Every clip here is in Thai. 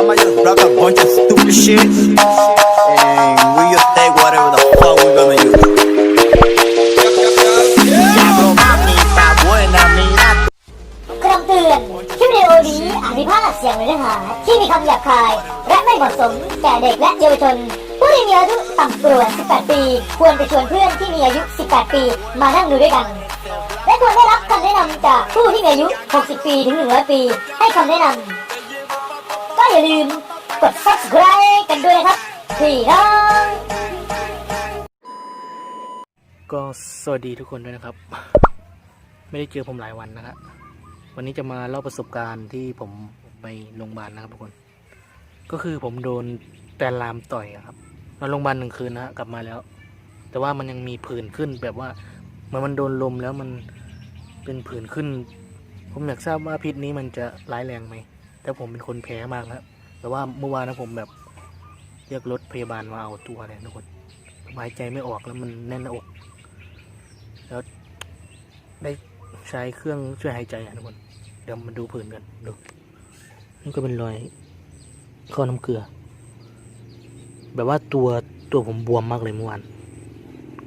I'ma just rock a bunch of stupid shit, and we just take whatever the fuck we gonna use. Ya mami, está buena, mi คำเตือนคลิปวิดีโอนี้อาจมีภาพเสียงหรือเนื้อหาที่มีคำหยาบคาย และไม่เหมาะสมแก่เด็กและเยาวชน ผู้ที่มีอายุต่ำกว่า18 ปี ควรไปชวนเพื่อนที่มีอายุ 18 ปี มานั่งดูด้วยกัน และควรได้รับคำแนะนำจากผู้ที่มีอายุ 60 ปีถึง 100 ปี ให้คำแนะนำ อย่าลืมกด subscribe กันด้วยนะครับพี่น้องก็สวัสดีทุกคนด้วยนะครับ ไม่ได้เจอผมหลายวันนะครับวันนี้จะมาเล่าประสบการณ์ที่ผมไปโรงพยาบาลนะครับทุกคน ก็คือผมโดนแตนลามต่อยครับนอนโรงพยาบาลหนึ่งคืนนะฮะกลับมาแล้ว แต่ว่ามันยังมีผื่นขึ้นแบบว่าเหมันมันโดนลมแล้วมันเป็นผื่นขึ้น ผมอยากทราบว่าพิษนี้มันจะร้ายแรงไหม แต่ผมเป็นคนแพ้มากนะแต่ว่าเมื่อวานนะผมแบบเรียกรถพยาบาลมาเอาตัวเลยทุกคนหายใจไม่ออกแล้วมันแน่นหน้าอก แล้วได้ใช้เครื่องช่วยหายใจอะทุกคนเดี๋ยวมาดูผื่นกันดูนี่ก็เป็นรอยข้อน้ำเกลือ แบบว่าตัวตัวผมบวมมากเลยเมื่อวาน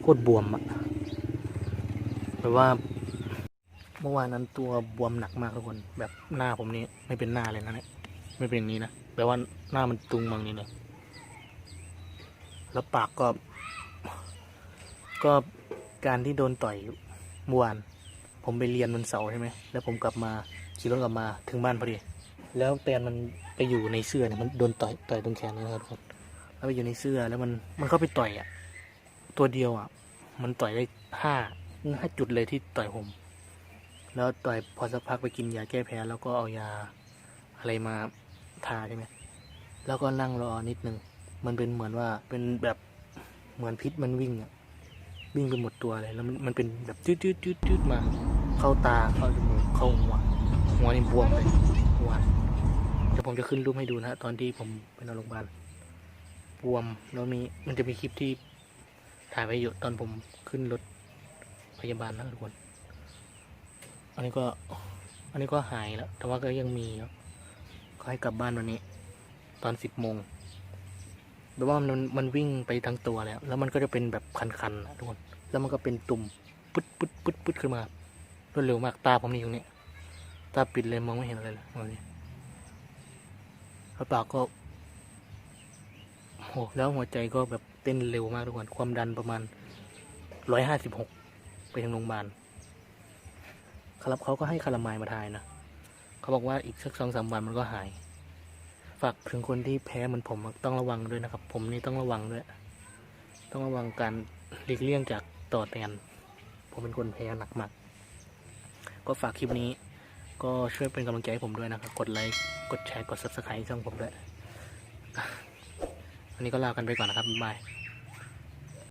โคตรบวมอะแบบว่า เมื่อวานนั้นตัวบวมหนักมากทุกคน แบบหน้าผมนี่ไม่เป็นหน้าเลยนะเนี่ยไม่เป็นอย่างนี้นะแปลว่าหน้ามันตุงบางนี้เลยแล้วปากก็ ก็การที่โดนต่อยเมื่อวานผมไปเรียนวันเสาร์ใช่ไหมแล้วผมกลับมาขี่รถกลับมาถึงบ้านพอดี แล้วแตนมันไปอยู่ในเสื้อเนี่ยมันโดนต่อยต่อยตรงแขนนี่นะครับทุกคนแล้วไปอยู่ในเสื้อแล้วมันมันเข้าไปต่อยอะ ตัวเดียวอะ มันต่อยได้ห้าห้าจุดเลยที่ต่อยผม แล้วต่อยพอสักพักไปกินยาแก้แพ้แล้วก็เอายาอะไรมาทาใช่ไหมแล้วก็นั่งรอนิดนึง มันเป็นเหมือนว่าเป็นแบบเหมือนพิษมันวิ่งอะวิ่งไปหมดตัวเลยแล้วมันมันเป็นแบบจืดจืดจืดจืดมา เข้าตาเข้าจมูกเข้าหัวหัวนี่บวมเลยหัวเดี๋ยวผมจะขึ้นรูปให้ดูนะฮะตอนที่ผมไปนอนโรงพยาบาลบวมแล้วมีมันจะมีคลิปที่ถ่ายไว้อยู่ตอนผมขึ้นรถพยาบาลนะทุกคน อันนี้ก็ อันนี้ก็หายแล้ว แต่ว่าก็ยังมีครับก็ให้กลับบ้านวันนี้ ตอนสิบโมงแบบว่ามันมันวิ่งไปทั้งตัวแล้ว แล้วมันก็จะเป็นแบบคันๆนะทุกคน แล้วมันก็เป็นตุ่มปึ๊ดปึ๊ดปึ๊ดปึ๊ดขึ้นมารวดเร็วมาก ตาผมนี่ตรงนี้ตาปิดเลยมองไม่เห็นอะไรเลยมองนี่แล้วปากก็โหแล้วหัวใจก็แบบเต้นเร็วมากทุกคน ความดันประมาณร้อยห้าสิบหกไปถึงโรงพยาบาล ครับเขาก็ให้คารามายมาทายนะเขาบอกว่าอีกสักสองสามวันมันก็หาย ฝากถึงคนที่แพ้เหมือนผมต้องระวังด้วยนะครับ ผมนี่ต้องระวังด้วย ต้องระวังการหลีกเลี่ยงจากต่อแตนผมเป็นคนแพ้หนักมากก็ฝากคลิปนี้ ก็ช่วยเป็นกำลังใจให้ผมด้วยนะครับ กดไลค์กดแชร์กด subscribe ช่องผมด้วย วันนี้ก็ลากันไปก่อนนะครับบ๊ายบาย